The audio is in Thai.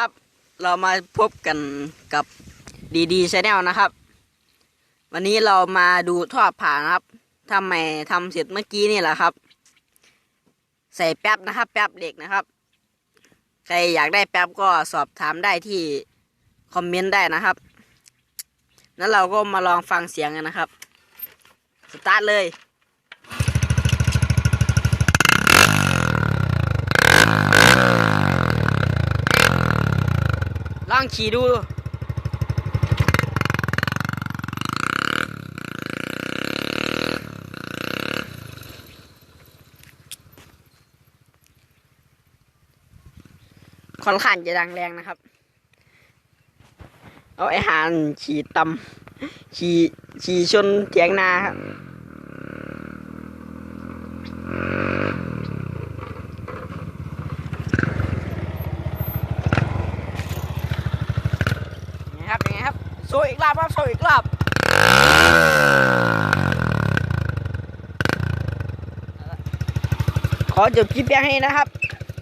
ครับ เรามาพบกันกับดีดีชาแนลนะครับ วันนี้เรามาดูท่อผ่านะครับทำไมทำเสร็จเมื่อกี้นี่แหละครับ ใส่แป๊บนะครับ แป๊บเหล็กนะครับ ใครอยากได้แป๊บก็สอบถามได้ที่คอมเมนต์ได้นะครับแล้วเราก็มาลองฟังเสียงกันนะครับ สตาร์ทเลย องขี่ดูค่อนข้างจะดังแรงนะครับ เอาไอ้หานขี่ตำขี่ขี่ชนเถียงนาครับยังไงครับยังไง ครับโซอีกรอบครับโซอีกรอบขอจบคลิปเพียงให้นะครับ